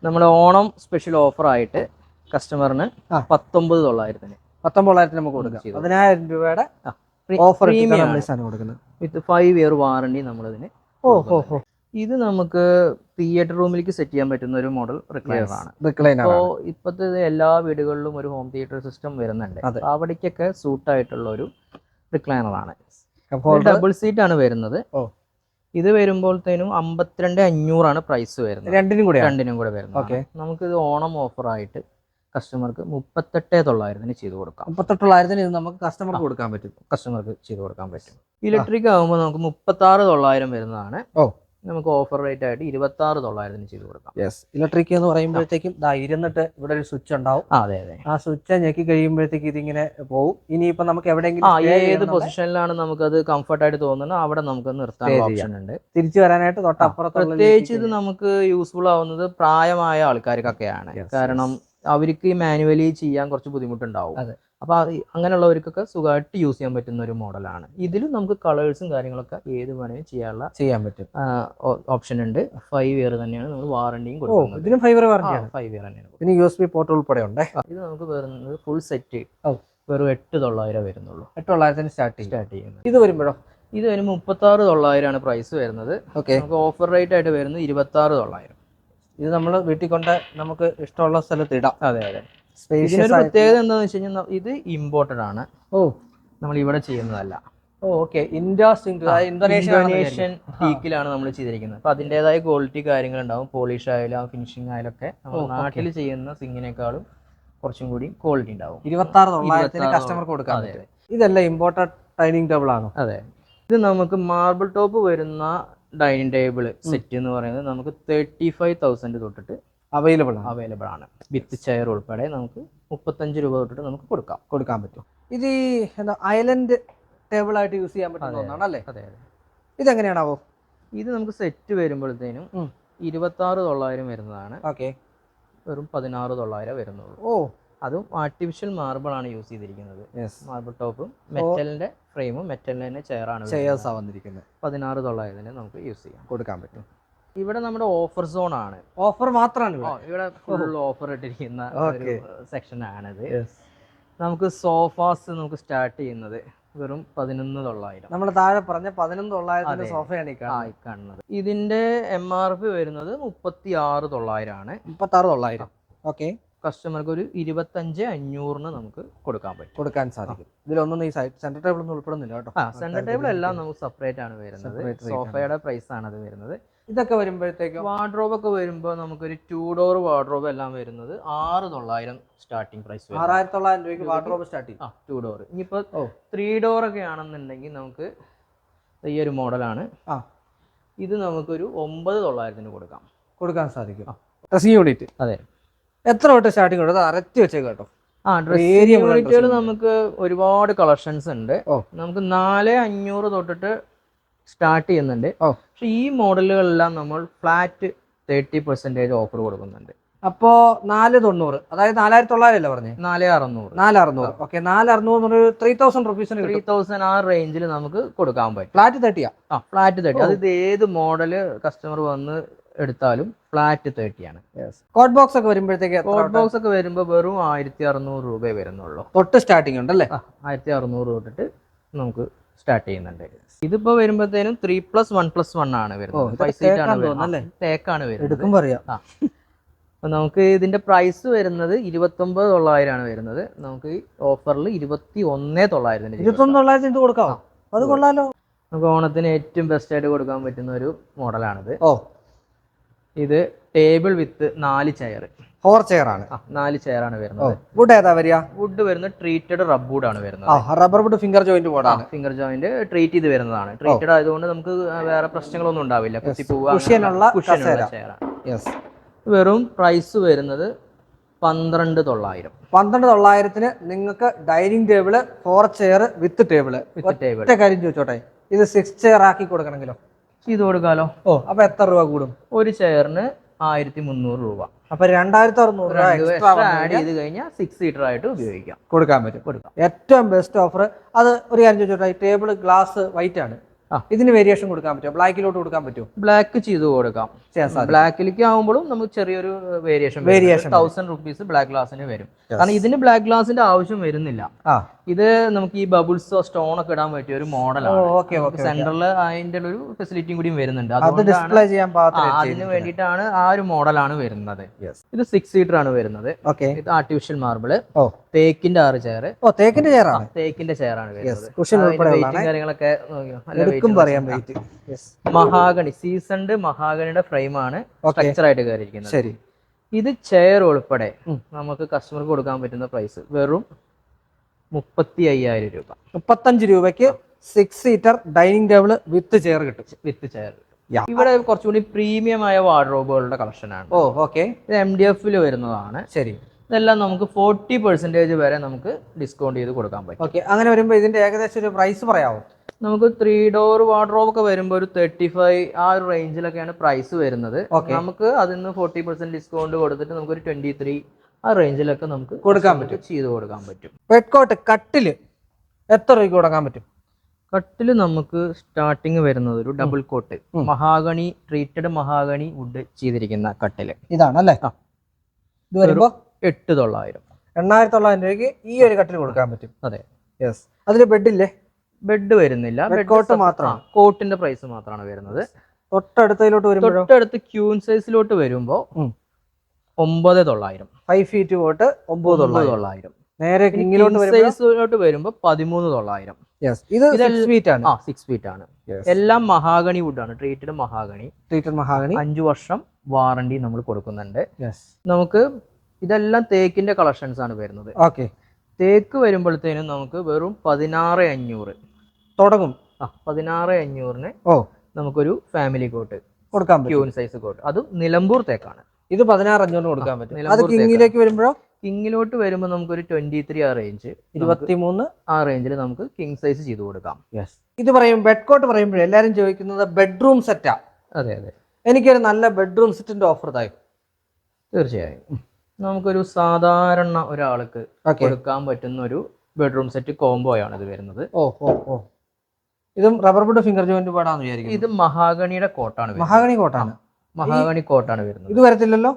നമ്മൾ ഓണം സ്പെഷ്യൽ ഓഫർ ആയിട്ട് കസ്റ്റമറിന്. പത്തൊമ്പത് തൊള്ളായിരത്തിന്. പത്തൊമ്പതിനായിരത്തിന് നമുക്ക് കൊടുക്കാം. പതിനായിരം രൂപയുടെ ഓഫർ കൊടുക്കുന്നത്. വിത്ത് ഫൈവ് ഇയർ വാറണ്ടി നമ്മളിതിന് ഓ ഹോ ഹോ. ഇത് നമുക്ക് തിയേറ്റർ റൂമിലേക്ക് സെറ്റ് ചെയ്യാൻ പറ്റുന്ന ഒരു മോഡൽ റിക്ലൈനർ ആണ്. റിക്ലൈനർ ഇപ്പോഴത്തെ എല്ലാ വീടുകളിലും ഒരു ഹോം തിയേറ്റർ സിസ്റ്റം വരുന്നുണ്ട്. അവിടേക്കൊക്കെ സൂട്ട് ആയിട്ടുള്ള ഒരു റിക്ലൈനർ ആണ്. ഡബിൾ സീറ്റ് ആണ് വരുന്നത്. ഇത് വരുമ്പോഴത്തേനും അമ്പത്തിരണ്ട് അഞ്ഞൂറാണ് പ്രൈസ് വരുന്നത്. രണ്ടിനും കൂടെ രണ്ടിനും കൂടെ വരുന്നത്. ഓക്കെ നമുക്ക് ഇത് ഓണം ഓഫർ ആയിട്ട് കസ്റ്റമർക്ക് മുപ്പത്തെട്ട് തൊള്ളായിരത്തിന് ചെയ്ത് കൊടുക്കാം. മുപ്പത്തെട്ടുള്ളായിരത്തിന് ഇത് നമുക്ക് കസ്റ്റമർക്ക് കൊടുക്കാൻ പറ്റും. കസ്റ്റമർക്ക് ചെയ്ത് കൊടുക്കാൻ പറ്റും. ഇലക്ട്രിക് ആകുമ്പോൾ നമുക്ക് മുപ്പത്താറ് തൊള്ളായിരം വരുന്നതാണ്. ഓ. നമുക്ക് ഓഫർ റേറ്റ് ആയിട്ട് ഇരുപത്തി ആറ് തൊള്ളായിരത്തിന് ചെയ്ത് കൊടുക്കാം. യെസ് ഇലക്ട്രിക് എന്ന് പറയുമ്പോഴത്തേക്കും ദാ ഇരുന്നിട്ട് ഇവിടെ ഒരു സ്വിച്ച് ഉണ്ടാവും. അതെ അതെ. ആ സ്വിച്ച് ഞെക്കി കഴിയുമ്പോഴത്തേക്ക് ഇതിങ്ങനെ പോകും ഇനിയിപ്പോ നമുക്ക് എവിടെയെങ്കിലും ഏത് പൊസിഷനിലാണ് പൊസിഷനിലാണ് നമുക്കത് കംഫർട്ട് ആയിട്ട് തോന്നുന്നത് അവിടെ നമുക്ക് നിർത്താൻ ഓപ്ഷൻ ഉണ്ട്. തിരിച്ചു വരാനായിട്ട് തൊട്ടപ്പുറത്ത് പ്രത്യേകിച്ച് ഇത് നമുക്ക് യൂസ്ഫുൾ ആവുന്നത് പ്രായമായ ആൾക്കാർക്കൊക്കെയാണ്. കാരണം അവർക്ക് മാനുവലി ചെയ്യാൻ കുറച്ച് ബുദ്ധിമുട്ടുണ്ടാവും. അതെ. അപ്പൊ അത് അങ്ങനെയുള്ളവർക്കൊക്കെ സുഖമായിട്ട് യൂസ് ചെയ്യാൻ പറ്റുന്ന ഒരു മോഡലാണ്. ഇതിലും നമുക്ക് കളേഴ്സും കാര്യങ്ങളൊക്കെ ഏത് വേണമെങ്കിലും ചെയ്യാനുള്ള ചെയ്യാൻ പറ്റും. ഓപ്ഷൻ ഉണ്ട്. ഫൈവ് ഇയർ തന്നെയാണ് നമ്മൾ വാറണ്ടിയും കൊടുക്കുന്നത്. ഫൈവ് ഇയർ വാറണ്ടിയാണ് ഫൈവ് ഇയർ തന്നെയാണ് പിന്നെ യു എസ് ബി പോർട്ട് ഉൾപ്പെടെ ഉണ്ട്? ഇത് നമുക്ക് വരുന്നത് ഫുൾ സെറ്റ്. വെറും എട്ട് തൊള്ളായിരം വരുന്നുള്ളൂ. എട്ട് തൊള്ളായിരത്തിന് സ്റ്റാർട്ട് സ്റ്റാർട്ട് ചെയ്യുന്നത്. ഇത് വരുമ്പോഴോ? ഇത് വരുമ്പോൾ മുപ്പത്തി ആറ് തൊള്ളായിരമാണ് പ്രൈസ് വരുന്നത്. ഓക്കെ നമുക്ക് ഓഫർ റേറ്റ് ആയിട്ട് വരുന്നത് ഇരുപത്തി ആറ് തൊള്ളായിരം. ഇത് നമ്മൾ വീട്ടിൽ കൊണ്ട് നമുക്ക് ഇഷ്ടമുള്ള സ്ഥലത്ത് ഇടാം. അതെ അതെ. ഇതിനൊരു പ്രത്യേകത എന്താണെന്ന് വെച്ച് കഴിഞ്ഞാൽ ഇത് ഇമ്പോർട്ടഡ് ആണ്. ഓ. നമ്മൾ ഇവിടെ ചെയ്യുന്നതല്ല. ഇന്തോനേഷ്യൻ ടീക്കിലാണ് നമ്മൾ ചെയ്തിരിക്കുന്നത്. അപ്പൊ അതിന്റെതായ ക്വാളിറ്റി കാര്യങ്ങൾ ഉണ്ടാവും പോളിഷ് ആയാലും ഫിനിഷിംഗ് ആയാലും ഒക്കെ നാട്ടിൽ ചെയ്യുന്ന സിങ്ങിനേക്കാളും കുറച്ചും കൂടി ക്വാളിറ്റി ഉണ്ടാവും. ഇരുപത്തി ആറ് തൊള്ളായിരത്തിന് 26 കസ്റ്റമർക്ക് പറ്റും. ഇതെല്ലാം ഇമ്പോർട്ടഡ് ഡൈനിങ് ടേബിൾ ആണ്? അതെ. ഇത് നമുക്ക് മാർബിൾ ടോപ്പ് വരുന്ന ഡൈനിങ് ടേബിൾ സെറ്റ് എന്ന് പറയുന്നത് നമുക്ക് തേർട്ടി ഫൈവ് തൗസൻഡ് തൊട്ടിട്ട് അവൈലബിൾ ആണ്. അവൈലബിൾ ആണ്. വിത്ത് ചെയർ ഉൾപ്പെടെ നമുക്ക് മുപ്പത്തഞ്ച് രൂപ തൊട്ടിട്ട് നമുക്ക് കൊടുക്കാം. കൊടുക്കാൻ പറ്റും. ഇത് ഈ എന്താ ഐലൻഡ് ടേബിൾ ആയിട്ട് യൂസ് ചെയ്യാൻ പറ്റുന്ന. ഒന്നാണ് അല്ലേ അതെ അതെ. ഇതെങ്ങനെയാണാവോ? ഇത് നമുക്ക് സെറ്റ് വരുമ്പോഴത്തേനും ഉം. ഇരുപത്തി ആറ് തൊള്ളായിരം വരുന്നതാണ്. ഓക്കെ വെറും പതിനാറ് തൊള്ളായിരം വരുന്നുള്ളൂ. ഓ. അതും ആർട്ടിഫിഷ്യൽ മാർബിൾ ആണ് യൂസ് ചെയ്തിരിക്കുന്നത്. മാർബിൾ ടോപ്പും മെറ്റലിന്റെ ഫ്രെയിമും മെറ്റലിന്റെ തന്നെ ചെയറാണ് ചെയർസ് ആ വന്നിരിക്കുന്നത്. പതിനാറ് തൊള്ളായിരത്തിന് നമുക്ക് യൂസ് ചെയ്യാം. കൊടുക്കാൻ പറ്റും. ഇവിടെ നമ്മുടെ ഓഫർ സോൺ ആണ്. ഓഫർ മാത്രമാണ് ഇവിടെ. ഫുൾ ഓഫർ ഇട്ടിരിക്കുന്ന. സെക്ഷൻ ആണിത്. നമുക്ക് സോഫാസ് നമുക്ക് സ്റ്റാർട്ട് ചെയ്യുന്നത് വെറും പതിനൊന്ന് തൊള്ളായിരം. നമ്മൾ താഴെ പറഞ്ഞ പതിനൊന്ന് തൊള്ളായിരത്തിന്റെ അതെ. സോഫയാണ് ഈ കാണുന്നത്. ഇതിന്റെ എം ആർ പി വരുന്നത് മുപ്പത്തി ആറ് തൊള്ളായിരം ആണ് മുപ്പത്തി ആറ് തൊള്ളായിരം. ഓക്കെ കസ്റ്റമർക്ക് ഒരു ഇരുപത്തഞ്ച് അഞ്ഞൂറിന് നമുക്ക് കൊടുക്കാൻ പറ്റും. കൊടുക്കാൻ സാധിക്കും. ഇതിലൊന്നും ഈ സൈഡ് സെന്റർ ടേബിൾ ഒന്നും ഉൾപ്പെടുന്നില്ല കേട്ടോ. സെന്റർ ടേബിൾ എല്ലാം നമുക്ക് സെപ്പറേറ്റ് ആണ് വരുന്നത്. സോഫയുടെ പ്രൈസ് ആണ് അത് വരുന്നത്. ഇതൊക്കെ വരുമ്പോഴത്തേക്കും വാർഡ്രോബ് ഒക്കെ വരുമ്പോൾ നമുക്കൊരു ടൂ ഡോർ വാർഡ്രോബ് എല്ലാം വരുന്നത് ആറ് തൊള്ളായിരം സ്റ്റാർട്ടിംഗ് പ്രൈസ് ആറായിരത്തി തൊള്ളായിരം രൂപയ്ക്ക് വാർഡ്രോബ് സ്റ്റാർട്ട് ചെയ്യും. ആ ടൂ ഡോർ ഇനിയിപ്പോൾ. ത്രീ ഡോർ ഒക്കെ ആണെന്നുണ്ടെങ്കിൽ നമുക്ക് ഈ ഒരു മോഡലാണ്. ആ. ഇത് നമുക്കൊരു ഒമ്പത് തൊള്ളായിരത്തിന് കൊടുക്കാം. കൊടുക്കാൻ സാധിക്കും. ഡ്രസ്സിംഗ് യൂണിറ്റ് അതെ. എത്ര തൊട്ട് സ്റ്റാർട്ടിംഗ് കൊടുത്ത് അരത്തി വെച്ചേക്ക് കേട്ടോ. ആ ഡ്രസ്സിംഗ് യൂണിറ്റുകൾ നമുക്ക് ഒരുപാട് കളക്ഷൻസ് ഉണ്ട്. നമുക്ക് നാല് അഞ്ഞൂറ് തൊട്ടിട്ട് സ്റ്റാർട്ട് ചെയ്യുന്നുണ്ട്. പക്ഷെ ഈ മോഡലുകളെല്ലാം നമ്മൾ ഫ്ലാറ്റ് തേർട്ടി പെർസെന്റേജ് ഓഫർ കൊടുക്കുന്നുണ്ട്. അപ്പോ നാല് തൊണ്ണൂറ്. അതായത് നാലായിരത്തി തൊള്ളായിരം അല്ലേ പറഞ്ഞേ? നാല് അറുന്നൂറ്. നാല് അറുന്നൂറ് ഓക്കെ നാല് അറുന്നൂറ് ത്രീ തൗസൻഡ് റുപ്പീസിന് ത്രീ തൗസൻഡ് ആ റേഞ്ചിൽ നമുക്ക് കൊടുക്കാൻ പറ്റും. ഫ്ലാറ്റ് തേർട്ടിയാ ആ? Flat thirty. അത് ഏത് മോഡൽ കസ്റ്റമർ വന്ന് എടുത്താലും ഫ്ലാറ്റ് തേർട്ടിയാണ് കോഡ് ബോക്സ് ഒക്കെ വരുമ്പോഴത്തേക്ക് കോഡ് ബോക്സ് ഒക്കെ വരുമ്പോൾ വെറും ആയിരത്തി അറുന്നൂറ് രൂപയെ വരുന്നുള്ളൂ. തൊട്ട് സ്റ്റാർട്ടിംഗ് ഉണ്ടല്ലേ ആയിരത്തി അറുന്നൂറ് തൊട്ടിട്ട് നമുക്ക് സ്റ്റാർട്ട് ചെയ്യുന്നുണ്ട്. ഇതിപ്പോ വരുമ്പോഴത്തേനും three plus one plus one ആണ് വരുന്നത്. തേക്കാണ് വരുന്നത്. അപ്പൊ നമുക്ക് ഇതിന്റെ പ്രൈസ് വരുന്നത് ഇരുപത്തൊമ്പത് തൊള്ളായിരം ആണ് വരുന്നത്. നമുക്ക് ഓഫറിൽ ഇരുപത്തി ഒന്നേ തൊള്ളായിരത്തിന് കൊടുക്കാം ഇരുപത്തൊന്ന് തൊള്ളായിരത്തിന് ഇത് കൊടുക്കാവോ? അത് കൊള്ളാലോ. നമുക്ക് ഓണത്തിന് ഏറ്റവും ബെസ്റ്റ് ആയിട്ട് കൊടുക്കാൻ പറ്റുന്ന ഒരു മോഡലാണിത് ഓ. ഇത് ടേബിൾ വിത്ത് നാല് ചെയർ. ഫോർ ചെയർ ആണ്. നാല് ചെയർ ആണ് വരുന്നത്. വുഡ് ഏതാ വരിക? വുഡ് വരുന്നത് ട്രീറ്റഡ് റബ്ബൂഡ് ആണ് വരുന്നത്. റബ്ബർ വുഡ് ഫിംഗർ ജോയിന്റ് ബോർഡാണ് ഫിംഗർ ജോയിന്റ് ട്രീറ്റ് ചെയ്ത് വരുന്നതാണ്. ട്രീറ്റഡ് ആയതുകൊണ്ട് നമുക്ക് വേറെ പ്രശ്നങ്ങളൊന്നും ഉണ്ടാവില്ല. കുഷ്യനുള്ള. ചെയറാണ് വെറും പ്രൈസ് വരുന്നത് പന്ത്രണ്ട് തൊള്ളായിരം. പന്ത്രണ്ട് തൊള്ളായിരത്തിന് നിങ്ങൾക്ക് dining table four chair with table with table ഒറ്റ കാര്യം ചോദിച്ചോട്ടെ. ഇത് സിക്സ് ചെയർ ആക്കി കൊടുക്കണമെങ്കിലോ? ചെയ്ത് കൊടുക്കാലോ? ഓ അപ്പൊ എത്ര രൂപ കൂടും? ഒരു ചെയറിന് ആയിരത്തി മുന്നൂറ് രൂപ അപ്പൊ രണ്ടായിരത്തി അറുന്നൂറ് രൂപ ആഡ് ചെയ്ത് കഴിഞ്ഞാൽ സിക്സ് സീറ്റർ ആയിട്ട് ഉപയോഗിക്കാം. കൊടുക്കാൻ പറ്റും. കൊടുക്കാം. ഏറ്റവും ബെസ്റ്റ് ഓഫർ അത് ഒരു കാര്യം ചോദിച്ചോട്ടെ ടേബിൾ ഗ്ലാസ് വൈറ്റ് ആണ്. ഇതിന് വേരിയേഷൻ കൊടുക്കാൻ പറ്റുമോ? ബ്ലാക്കിലോട്ട് കൊടുക്കാൻ പറ്റുമോ? ബ്ലാക്ക് ചെയ്ത് കൊടുക്കാം. ബ്ലാക്കിലേക്ക് ആകുമ്പോഴും നമുക്ക് ചെറിയൊരു variation variation thousand rupees black ഗ്ലാസിന് വരും. കാരണം ഇതിന് ബ്ലാക്ക് ഗ്ലാസിന്റെ ആവശ്യം വരുന്നില്ല. ആ. ഇത് നമുക്ക് ഈ ബബിൾസോ സ്റ്റോൺ ഒക്കെ ഇടാൻ പറ്റിയ ഒരു മോഡലാണ് സെന്ററിൽ അതിന്റെ ഒരു ഫെസിലിറ്റിയും കൂടി വരുന്നുണ്ട്. ഡിസ്പ്ലേ ചെയ്യാൻ അതിന് വേണ്ടിയിട്ടാണ് ആ ഒരു മോഡലാണ് വരുന്നത്. ഇത് സിക്സ് സീറ്റർ ആണ് വരുന്നത്. ഓക്കെ ഇത് ആർട്ടിഫിഷ്യൽ മാർബിൾ തേക്കിന്റെ ആറ് ചെയർ ഓ തേക്കിന്റെ ചെയറാണ് തേക്കിന്റെ ചെയർ ആണ് വരുന്നത്. കാര്യങ്ങളൊക്കെ മഹാഗണി സീസൺഡ് മഹാഗണിയുടെ ഫ്രെയിം ആണ് സ്ട്രക്ചർ ആയിട്ട് കയറിയിരിക്കുന്നത്. ഇത് ചെയർ ഉൾപ്പെടെ നമുക്ക് കസ്റ്റമർക്ക് കൊടുക്കാൻ പറ്റുന്ന പ്രൈസ് വെറും മുപ്പത്തി അയ്യായിരം രൂപ. മുപ്പത്തഞ്ച് രൂപയ്ക്ക് six seater dining table with chair കിട്ടും. With chair. ഇവിടെ കുറച്ചുകൂടി പ്രീമിയം ആയ വാർഡ്രോബുകളുടെ കളക്ഷനാണ് ഓ ഓക്കെ ഇത് എം ഡി എഫിൽ വരുന്നതാണ്. ശരി. ഇതെല്ലാം നമുക്ക് ഫോർട്ടി പെർസെന്റേജ് വരെ നമുക്ക് ഡിസ്കൗണ്ട് ചെയ്ത് കൊടുക്കാൻ പറ്റും. ഓക്കെ അങ്ങനെ വരുമ്പോൾ ഇതിന്റെ ഏകദേശം ഒരു പ്രൈസ് പറയാമോ നമുക്ക് ത്രീ ഡോർ വാർഡ്രോബ് ഒക്കെ വരുമ്പോൾ ഒരു തേർട്ടി ഫൈവ് ആ ഒരു റേഞ്ചിലൊക്കെയാണ് പ്രൈസ് വരുന്നത്. നമുക്ക് അതിൽ നിന്ന് ഫോർട്ടി പെർസെന്റ് ഡിസ്കൗണ്ട് കൊടുത്തിട്ട് നമുക്ക് ഒരു ട്വന്റി ത്രീ ആ റേഞ്ചിലൊക്കെ നമുക്ക് കൊടുക്കാൻ പറ്റും. ചെയ്ത് കൊടുക്കാൻ പറ്റും. പെട്കോട്ട് കട്ടിൽ എത്ര രൂപയ്ക്ക് കൊടുക്കാൻ പറ്റും? കട്ടിൽ നമുക്ക് സ്റ്റാർട്ടിങ് വരുന്നത് ഒരു double cot mahogany treated mahogany wood ചെയ്തിരിക്കുന്ന കട്ടിൽ ഇതാണ് അല്ലേ ഇത് വരുമ്പോ എട്ട് തൊള്ളായിരം. എണ്ണായിരത്തി തൊള്ളായിരം രൂപയ്ക്ക് ഈ ഒരു കട്ടിൽ കൊടുക്കാൻ പറ്റും. അതെ. യെസ് അതിൽ ബെഡില്ലേ ബെഡ് വരുന്നില്ല. ബെഡ് കോട്ട് മാത്രമാണ്. കോട്ടിന്റെ പ്രൈസ് മാത്രമാണ് വരുന്നത്. തൊട്ടടുത്തതിലോട്ട് വരുമ്പോഴോ? തൊട്ടടുത്ത് ക്യൂൻ സൈസിലോട്ട് വരുമ്പോൾ. ഒമ്പത് തൊള്ളായിരം. ഫൈവ് ഫീറ്റ് പോട്ട് ഒമ്പത് തൊള്ളായിരം. നേരെ കിങ്ങിലോട്ട് വരുമ്പോൾ പതിമൂന്ന് തൊള്ളായിരം. ഇത് സിക്സ് ഫീറ്റ് ആണ്. ആ സിക്സ് ഫീറ്റ് ആണ്. എല്ലാം മഹാഗണി വുഡാണ് ട്രീറ്റഡ് മഹാഗണി ട്രീറ്റഡ് മഹാഗണി അഞ്ചു വർഷം വാറണ്ടി നമ്മൾ കൊടുക്കുന്നുണ്ട്. നമുക്ക് ഇതെല്ലാം തേക്കിന്റെ കളക്ഷൻസ് ആണ് വരുന്നത്. ഓക്കെ തേക്ക് വരുമ്പോഴത്തേനും നമുക്ക് വെറും പതിനാറ് അഞ്ഞൂറ്. തുടങ്ങും. ആ പതിനാറ് അഞ്ഞൂറിന് ഓ. നമുക്കൊരു ഫാമിലി കോട്ട് കൊടുക്കാം ക്യൂൻ സൈസ് കോട്ട് അതും നിലമ്പൂർ തേക്കാണ്. ഇത് പതിനാറ് അഞ്ഞൂറിന് കൊടുക്കാൻ പറ്റും. അത് കിങ്ങിലേക്ക് വരുമ്പോഴോ? കിങ്ങിലോട്ട് വരുമ്പോൾ നമുക്കൊരു ട്വന്റി ത്രീ ആ റേഞ്ച് ഇരുപത്തിമൂന്ന് ആ റേഞ്ചിൽ നമുക്ക് കിങ് സൈസ് ചെയ്ത് കൊടുക്കാം. യെസ് ഇത് പറയും ബെഡ് കോട്ട് പറയുമ്പോഴേ എല്ലാവരും ചോദിക്കുന്നത് ബെഡ്റൂം സെറ്റാ അതെ അതെ. എനിക്കൊരു നല്ല ബെഡ്റൂം സെറ്റിന്റെ ഓഫർ തായി. തീർച്ചയായും. നമുക്കൊരു സാധാരണ ഒരാൾക്ക് കൊടുക്കാൻ പറ്റുന്ന ഒരു ബെഡ്റൂം സെറ്റ് കോംബോ ആണ് ഇത് വരുന്നത്. ഓ ഓ ഓ. ഇതും റബ്ബർ ബുഡ് ഫിംഗർ ജോയിന്റ് പാടാന്ന് വിചാരിക്കും ഇത് മഹാഗണിയുടെ കോട്ടാണ് മഹാഗണി കോട്ടാണ് മഹാഗണി കോട്ടാണ് വരുന്നത്. ഇത് വരത്തില്ലല്ലോ?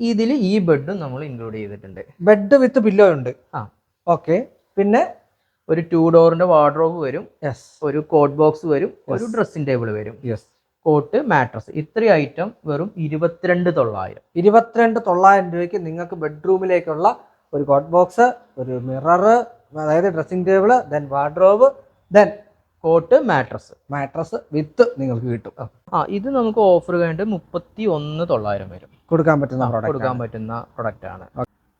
ഇതിൽ ഈ ബെഡും നമ്മൾ ഇൻക്ലൂഡ് ചെയ്തിട്ടുണ്ട്. ബെഡ് വിത്ത് പില്ലോ ഉണ്ട്. ആ. ഓക്കെ. പിന്നെ? ഒരു ടൂ ഡോറിന്റെ വാർഡ്രോബ് വരും. യെസ് ഒരു കോട്ട് ബോക്സ് വരും. ഒരു ഡ്രസ്സിംഗ് ടേബിൾ വരും. യെസ് കോട്ട് മാട്രസ് ഇത്രയും ഐറ്റം വെറും ഇരുപത്തിരണ്ട് തൊള്ളായിരം. ഇരുപത്തിരണ്ട് തൊള്ളായിരം രൂപയ്ക്ക് നിങ്ങൾക്ക് ബെഡ്റൂമിലേക്കുള്ള ഒരു കോട്ട് ബോക്സ് ഒരു മിറർ അതായത് dressing table then wardrobe then cot mattress mattress with നിങ്ങൾക്ക് കിട്ടും. ആ ഇത് നമുക്ക് ഓഫർ കഴിഞ്ഞിട്ട് മുപ്പത്തി ഒന്ന് തൊള്ളായിരം വരും. കൊടുക്കാൻ പറ്റുന്ന കൊടുക്കാൻ പറ്റുന്ന പ്രൊഡക്റ്റ് ആണ്.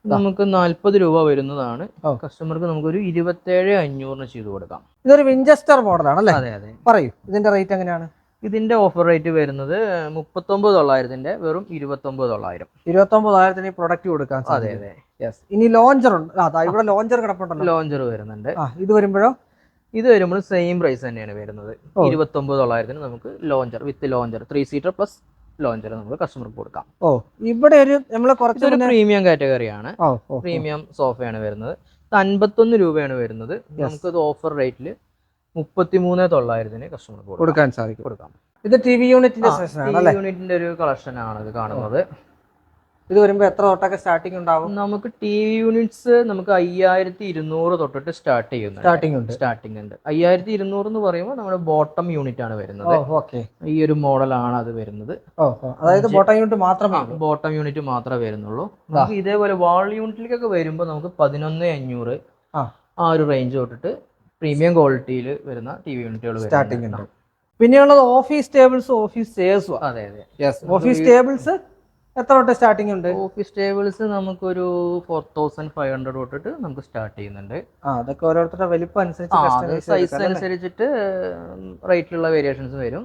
നമുക്ക് നാല്പത് രൂപ വരുന്നതാണ്. കസ്റ്റമർക്ക് നമുക്കൊരു ഇരുപത്തേഴ് അഞ്ഞൂറിന് ചെയ്ത് കൊടുക്കാം. ഇതൊരു വിഞ്ചസ്റ്റർ മോഡലാണ് അല്ലേ? അതെ അതെ. പറയൂ ഇതിന്റെ റേറ്റ് എങ്ങനെയാണ്? ഇതിന്റെ ഓഫർ റേറ്റ് വരുന്നത് മുപ്പത്തൊമ്പത് തൊള്ളായിരത്തിന്റെ വെറും ഇരുപത്തൊമ്പത് തൊള്ളായിരം. ഇരുപത്തി ഒമ്പതായിരത്തിന് ഈ പ്രൊഡക്റ്റ് കൊടുക്കാം അതെ അതെ. യെസ് ഇനി ലോഞ്ചർ ഉണ്ട്. അതാ ഇവിടെ ലോഞ്ചർ കിടപ്പുണ്ടല്ലോ. ലോഞ്ചർ വരുന്നുണ്ട്. ഇത് വരുമ്പോഴോ? ഇത് വരുമ്പോൾ സെയിം പ്രൈസ് തന്നെയാണ് വരുന്നത്. ഇരുപത്തൊമ്പത് തൊള്ളായിരത്തിന് നമുക്ക് lounger with lounger three seater plus lounger നമുക്ക് കസ്റ്റമർക്ക് കൊടുക്കാം. ഓ ഇവിടെ ഒരു നമ്മൾ കുറച്ച് പ്രീമിയം കാറ്റഗറിയാണ്. പ്രീമിയം സോഫയാണ് വരുന്നത്. അൻപത്തൊന്ന് രൂപയാണ് വരുന്നത്. നമുക്ക് ഓഫർ റേറ്റിൽ മുപ്പത്തിമൂന്ന് തൊള്ളായിരത്തിന് കസ്റ്റമർക്ക് കൊടുക്കാൻ സാധിക്കും. കൊടുക്കാം. ഇത് ടി വി യൂണിറ്റിന്റെ യൂണിറ്റിന്റെ ഒരു കളക്ഷൻ ആണ് ഇത് കാണുന്നത്. ഇത് വരുമ്പോൾ എത്ര തൊട്ടൊക്കെ സ്റ്റാർട്ടിംഗ് ഉണ്ടാവും? നമുക്ക് ടി വി യൂണിറ്റ്സ് നമുക്ക് അയ്യായിരത്തി ഇരുന്നൂറ് തൊട്ടിട്ട് സ്റ്റാർട്ട് ചെയ്യുന്നു സ്റ്റാർട്ടിംഗ് ഉണ്ട്. സ്റ്റാർട്ടിംഗ് ഉണ്ട്. അയ്യായിരത്തി ഇരുന്നൂറ് എന്ന് പറയുമ്പോൾ നമ്മുടെ ബോട്ടം യൂണിറ്റ് ആണ് വരുന്നത്. ഓക്കെ ഈ ഒരു മോഡലാണ് അത് വരുന്നത്. അതായത് ബോട്ടം യൂണിറ്റ് മാത്രമേ ഉള്ളൂ ബോട്ടം യൂണിറ്റ് മാത്രമേ വരുന്നുള്ളൂ. നമുക്ക് ഇതേപോലെ വാൾ യൂണിറ്റിലേക്കൊക്കെ വരുമ്പോൾ നമുക്ക് പതിനൊന്ന് അഞ്ഞൂറ് ആ. ഒരു റേഞ്ച് തൊട്ടിട്ട് പ്രീമിയം ക്വാളിറ്റിയിൽ വരുന്ന ടി വി യൂണിറ്റുകൾ സ്റ്റാർട്ടിംഗ് ഉണ്ട്. പിന്നെയുള്ളത് ഓഫീസ് ടേബിൾസ് ഓഫീസ് ചെയർസും അതെ അതെ. ഓഫീസ് ടേബിൾസ് എത്ര തൊട്ട് സ്റ്റാർട്ടിംഗ് ഉണ്ട്? ഓഫീസ് ടേബിൾസ് നമുക്കൊരു ഫോർ തൗസൻഡ് ഫൈവ് ഹൺഡ്രഡ് തൊട്ടിട്ട് നമുക്ക് സ്റ്റാർട്ട് ചെയ്യുന്നുണ്ട്. ആ അതൊക്കെ ഓരോരുത്തരുടെ വലിപ്പം അനുസരിച്ച് സൈസ് അനുസരിച്ചിട്ട് റേറ്റിലുള്ള വേരിയേഷൻസ് വരും.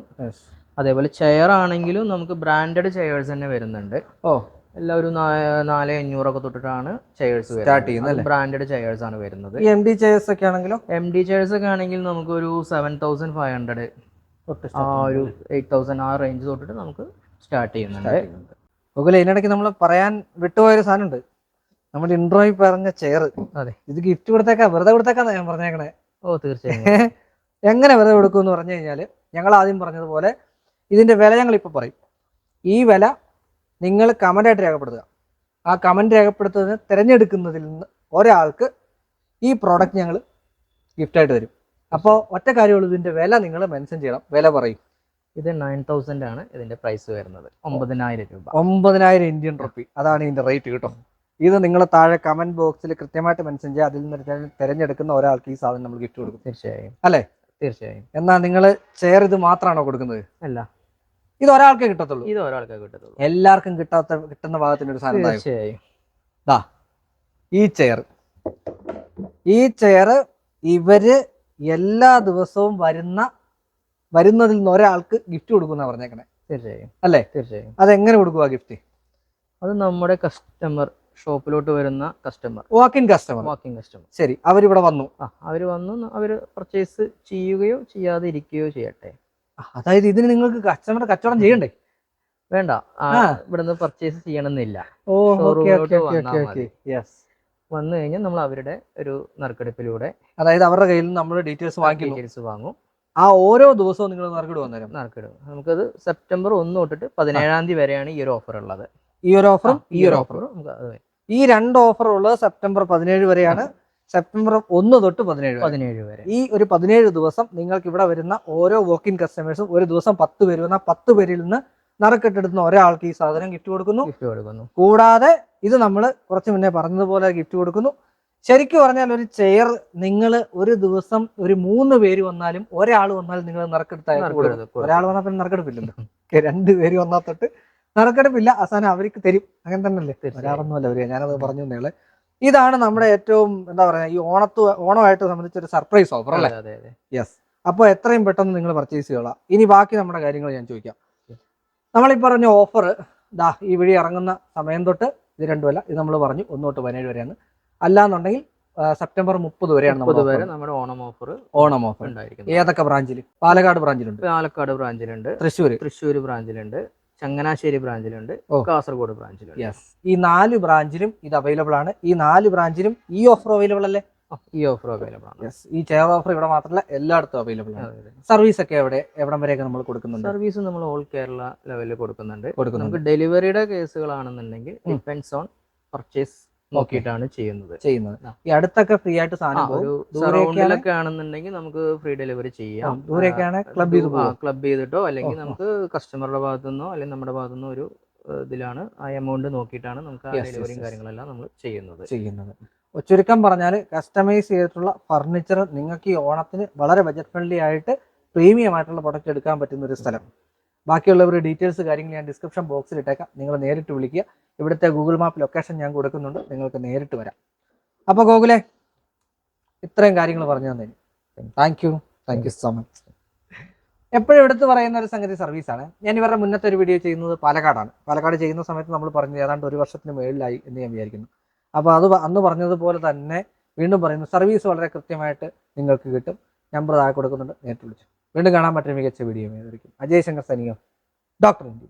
അതേപോലെ ചെയർ ആണെങ്കിലും നമുക്ക് ബ്രാൻഡഡ് ചെയർസ് തന്നെ വരുന്നുണ്ട്. ഓ. എല്ലാം ഒരു നാല് അഞ്ഞൂറൊക്കെ തൊട്ടിട്ടാണ് ചെയർസ് സ്റ്റാർട്ട് ചെയ്യുന്നത് ബ്രാൻഡഡ് ചെയർസ് ആണ് വരുന്നത്. എം ഡി ചെയർസ് ഒക്കെ ആണെങ്കിലും? എം ഡി ചെയർസ് ഒക്കെ ആണെങ്കിൽ നമുക്കൊരു സെവൻ തൗസൻഡ് ഫൈവ് ഹൺഡ്രഡ് ആ ഒരു എയ്റ്റ് തൗസൻഡ് ആ റേഞ്ച് തൊട്ടിട്ട് നമുക്ക് സ്റ്റാർട്ട് ചെയ്യുന്നുണ്ട്. ഗൂഗിൾ ഇതിനിടയ്ക്ക് നമ്മൾ പറയാൻ വിട്ടുപോയൊരു സാധനമുണ്ട്. നമ്മുടെ ഇൻട്രോയിൽ പറഞ്ഞ ചെയർ അതെ. ഇത് ഗിഫ്റ്റ് കൊടുത്തേക്കാ വെറുതെ കൊടുത്തേക്കാന്ന് ഞാൻ പറഞ്ഞേക്കണേ. ഓ തീർച്ചയായും. എങ്ങനെ വെറുതെ കൊടുക്കും എന്ന് പറഞ്ഞു കഴിഞ്ഞാൽ ഞങ്ങൾ ആദ്യം പറഞ്ഞതുപോലെ ഇതിന്റെ വില ഞങ്ങൾ ഇപ്പോൾ പറയും. ഈ വില നിങ്ങൾ കമന്റായിട്ട് രേഖപ്പെടുത്തുക. ആ കമന്റ് രേഖപ്പെടുത്തുന്നതിന് തിരഞ്ഞെടുക്കുന്നതിൽ നിന്ന് ഒരാൾക്ക് ഈ പ്രോഡക്റ്റ് ഞങ്ങൾ ഗിഫ്റ്റായിട്ട് തരും. അപ്പോൾ ഒറ്റ കാര്യമുള്ളൂ ഇതിന്റെ വില നിങ്ങൾ മെൻഷൻ ചെയ്യണം. വില പറയും. ഇത് നയൻ തൗസൻഡ് ആണ് ഇതിന്റെ പ്രൈസ് വരുന്നത്. ഒമ്പതിനായിരം രൂപ. ഒമ്പതിനായിരം ഇന്ത്യൻ റുപ്പി അതാണ് ഇതിന്റെ റേറ്റ് കേട്ടോ. ഇത് നിങ്ങൾ താഴെ കമന്റ് ബോക്സിൽ കൃത്യമായിട്ട് മെൻഷൻ ചെയ്യുക. അതിൽ നിന്ന് തിരഞ്ഞെടുക്കുന്ന ഒരാൾക്ക് ഈ സാധനം നമ്മൾ ഗിഫ്റ്റ് കൊടുക്കും. തീർച്ചയായും. അല്ലേ? തീർച്ചയായും. എന്നാൽ നിങ്ങൾ ചെയർ ഇത് മാത്രമാണോ കൊടുക്കുന്നത്? അല്ല. ഇത് ഒരാൾക്കേ കിട്ടത്തുള്ളൂ. ഇത് ഒരാൾക്കേ കിട്ടത്തുള്ളൂ. എല്ലാവർക്കും കിട്ടാത്ത കിട്ടുന്ന ഭാഗത്തിന് ഒരു സാധനം. തീർച്ചയായും. ദാ ഈ ചെയർ ഈ ചെയർ ഇവർ എല്ലാ ദിവസവും വരുന്ന വരുന്നതിൽ നിന്ന് ഒരാൾക്ക് ഗിഫ്റ്റ് കൊടുക്കുന്ന പറഞ്ഞേക്കണേ. തീർച്ചയായും. അല്ലേ? തീർച്ചയായും. അതെങ്ങനെ കൊടുക്കുക ഗിഫ്റ്റ് അത് നമ്മുടെ കസ്റ്റമർ ഷോപ്പിലോട്ട് വരുന്ന customer walk in customer walking customer ശരി അവരിവിടെ വന്നു. ആ അവർ വന്നു അവർ പർച്ചേസ് ചെയ്യുകയോ ചെയ്യാതെ ഇരിക്കുകയോ ചെയ്യട്ടെ. അതായത് ഇതിന് നിങ്ങൾക്ക് കസ്റ്റമർ കച്ചവടം ചെയ്യണ്ടേ? വേണ്ട. ഇവിടുന്ന് പർച്ചേസ് ചെയ്യണമെന്നില്ല. വന്നാ കഴിഞ്ഞാൽ നമ്മൾ അവരുടെ ഒരു നറുക്കെടുപ്പിലൂടെ അതായത് അവരുടെ കയ്യിൽ നമ്മൾ ഡീറ്റെയിൽസ് ഡീറ്റെയിൽസ് വാങ്ങും. ആ ഓരോ ദിവസവും നിങ്ങൾ നറുക്കിട് വന്നേരം നറുക്കിട്. നമുക്കത് സെപ്റ്റംബർ ഒന്ന് തൊട്ടിട്ട് പതിനേഴാം തീയതി വരെയാണ് ഈ ഒരു ഓഫർ ഉള്ളത്. ഈ ഒരു ഓഫറും ഈ ഒരു ഓഫറും ഈ രണ്ട് ഓഫർ ഉള്ളത് സെപ്റ്റംബർ പതിനേഴ് വരെയാണ്. സെപ്റ്റംബർ ഒന്ന് തൊട്ട് പതിനേഴ് പതിനേഴ് വരെ. ഈ ഒരു പതിനേഴ് ദിവസം നിങ്ങൾക്ക് ഇവിടെ വരുന്ന ഓരോ വോക്കിൻ കസ്റ്റമേഴ്സും ഒരു ദിവസം പത്ത് പേര് വന്ന പത്ത് പേരിൽ നിന്ന് നറുക്കെട്ടെടുക്കുന്ന ഒരാൾക്ക് ഈ സാധനം ഗിഫ്റ്റ് കൊടുക്കുന്നു. ഗിഫ്റ്റ് കൊടുക്കുന്നു. കൂടാതെ ഇത് നമ്മൾ കുറച്ച് മുന്നേ പറഞ്ഞതുപോലെ ഗിഫ്റ്റ് കൊടുക്കുന്നു. ശരിക്കും പറഞ്ഞാൽ ഒരു ചെയർ നിങ്ങൾ ഒരു ദിവസം ഒരു മൂന്ന് പേര് വന്നാലും ഒരാൾ വന്നാലും നിങ്ങൾ നറുക്കെടുത്ത്. ഒരാൾ വന്നാൽ പിന്നെ നറുക്കെടുപ്പില്ലല്ലോ. രണ്ട് പേര് വന്നാൽ തൊട്ട് നറുക്കെടുപ്പില്ല. അവസാനം അവർക്ക് തരും. അങ്ങനെ തന്നെയല്ലേ. ഒരാളൊന്നുമല്ല വരിക ഞാനത് പറഞ്ഞു നിങ്ങളെ ഇതാണ് നമ്മുടെ ഏറ്റവും എന്താ പറയാ ഈ ഓണത്ത് ഓണമായിട്ട് സംബന്ധിച്ച ഒരു സർപ്രൈസ് ഓഫർ അല്ലേ? യെസ് അപ്പോൾ എത്രയും പെട്ടെന്ന് നിങ്ങൾ പർച്ചേസ് ചെയ്യുക ഇനി ബാക്കി നമ്മുടെ കാര്യങ്ങൾ ഞാൻ ചോദിക്കാം. നമ്മളീ പറഞ്ഞ ഓഫർ ദാ ഈ വഴി ഇറങ്ങുന്ന സമയം തൊട്ട് ഇത് രണ്ടുമല്ല ഇത് നമ്മൾ പറഞ്ഞു ഒന്ന് തൊട്ട് പതിനേഴ് വരെയാണ്. അല്ലാന്നുണ്ടെങ്കിൽ സെപ്റ്റംബർ മുപ്പത് വരെയാണ് മുപ്പത് വരെ നമ്മുടെ ഓണം ഓഫർ ഓണം ഓഫർ ഉണ്ടായിരിക്കുന്നത്. ഏതൊക്കെ ബ്രാഞ്ചിൽ പാലക്കാട് ബ്രാഞ്ചിലുണ്ട്. പാലക്കാട് ബ്രാഞ്ചിലുണ്ട്. തൃശ്ശൂർ തൃശ്ശൂർ ബ്രാഞ്ചിലുണ്ട്. ചങ്ങനാശ്ശേരി ബ്രാഞ്ചിലുണ്ട്. കാസർഗോഡ് ബ്രാഞ്ചിലുണ്ട്. യെസ് ഈ നാല് ബ്രാഞ്ചിലും ഇത് അവൈലബിൾ ആണ്. ഈ നാല് ബ്രാഞ്ചിലും ഈ ഓഫർ അവൈലബിൾ അല്ലേ? ഈ ഓഫർ അവൈലബിൾ ആണ്. യെസ് ഈ ചെയർ ഓഫർ ഇവിടെ മാത്രമല്ല എല്ലായിടത്തും അവൈലബിൾ ആണ്. സർവീസ് ഒക്കെ എവിടെ? എവിടം വരെയൊക്കെ നമ്മൾ കൊടുക്കുന്നുണ്ട്? സർവീസ് നമ്മൾ ഓൾ കേരള ലെവലിൽ കൊടുക്കുന്നുണ്ട്. നമുക്ക് ഡെലിവറിയുടെ കേസുകളാണെന്നുണ്ടെങ്കിൽ ഡിപ്പെൻസ് ഓൺ പർച്ചേസ് നോക്കിയിട്ടാണ് ചെയ്യുന്നത്. ചെയ്യുന്നത്. ഈ അടുത്തൊക്കെ ഫ്രീ ആയിട്ട് സാധനം ആണെന്നുണ്ടെങ്കിൽ നമുക്ക് ഫ്രീ ഡെലിവറി ചെയ്യാം. ദൂരെയൊക്കെയാണ് ക്ലബ് ചെയ്ത് ക്ലബ് ചെയ്തിട്ടോ അല്ലെങ്കിൽ. നമുക്ക് കസ്റ്റമറുടെ ഭാഗത്തു നിന്നോ അല്ലെങ്കിൽ നമ്മുടെ ഭാഗത്തു നിന്നോ ഒരു ഇതിലാണ് ആ എമൗണ്ട് നോക്കിയിട്ടാണ് നമുക്ക് ആ ഡെലിവറിയും കാര്യങ്ങളെല്ലാം നമ്മൾ ചെയ്യുന്നത്. ചെയ്യുന്നത്. ചുരുക്കം പറഞ്ഞാൽ കസ്റ്റമൈസ് ചെയ്തിട്ടുള്ള ഫർണിച്ചർ നിങ്ങൾക്ക് ഈ ഓണത്തിന് വളരെ ബജറ്റ് ഫ്രണ്ട്ലി ആയിട്ട് പ്രീമിയം ആയിട്ടുള്ള പ്രൊഡക്റ്റ് എടുക്കാൻ പറ്റുന്ന ഒരു സ്ഥലം. ബാക്കിയുള്ളവരുടെ ഡീറ്റെയിൽസ് കാര്യങ്ങൾ ഞാൻ ഡിസ്ക്രിപ്ഷൻ ബോക്സിൽ ഇട്ടേക്കാം. നിങ്ങൾ നേരിട്ട് വിളിക്കുക. ഇവിടുത്തെ ഗൂഗിൾ മാപ്പ് ലൊക്കേഷൻ ഞാൻ കൊടുക്കുന്നുണ്ട്. നിങ്ങൾക്ക് നേരിട്ട് വരാം. അപ്പോൾ ഗോകുലെ ഇത്രയും കാര്യങ്ങൾ പറഞ്ഞു തന്നെ thank you thank you so much എപ്പോഴും എടുത്ത് പറയുന്ന ഒരു സംഗതി സർവീസാണ് ഞാൻ ഇവരുടെ മുന്നത്തെ ഒരു വീഡിയോ ചെയ്യുന്നത് പാലക്കാടാണ്. പാലക്കാട് ചെയ്യുന്ന സമയത്ത് നമ്മൾ പറഞ്ഞു ഏതാണ്ട് ഒരു വർഷത്തിന് മേളിലായി എന്ന് ഞാൻ വിചാരിക്കുന്നു. അപ്പോൾ അത് അന്ന് പറഞ്ഞതുപോലെ തന്നെ വീണ്ടും പറയുന്നു സർവീസ് വളരെ കൃത്യമായിട്ട് നിങ്ങൾക്ക് കിട്ടും. നമ്പർ താഴെ കൊടുക്കുന്നുണ്ട്. നേരിട്ട് വിളിച്ചു. വീണ്ടും കാണാൻ പറ്റുന്ന മികച്ച വീഡിയോ ഏതായിരിക്കും അജയ് ശങ്കർ സനിയോ ഡോക്ടർ ഇന്ത്യ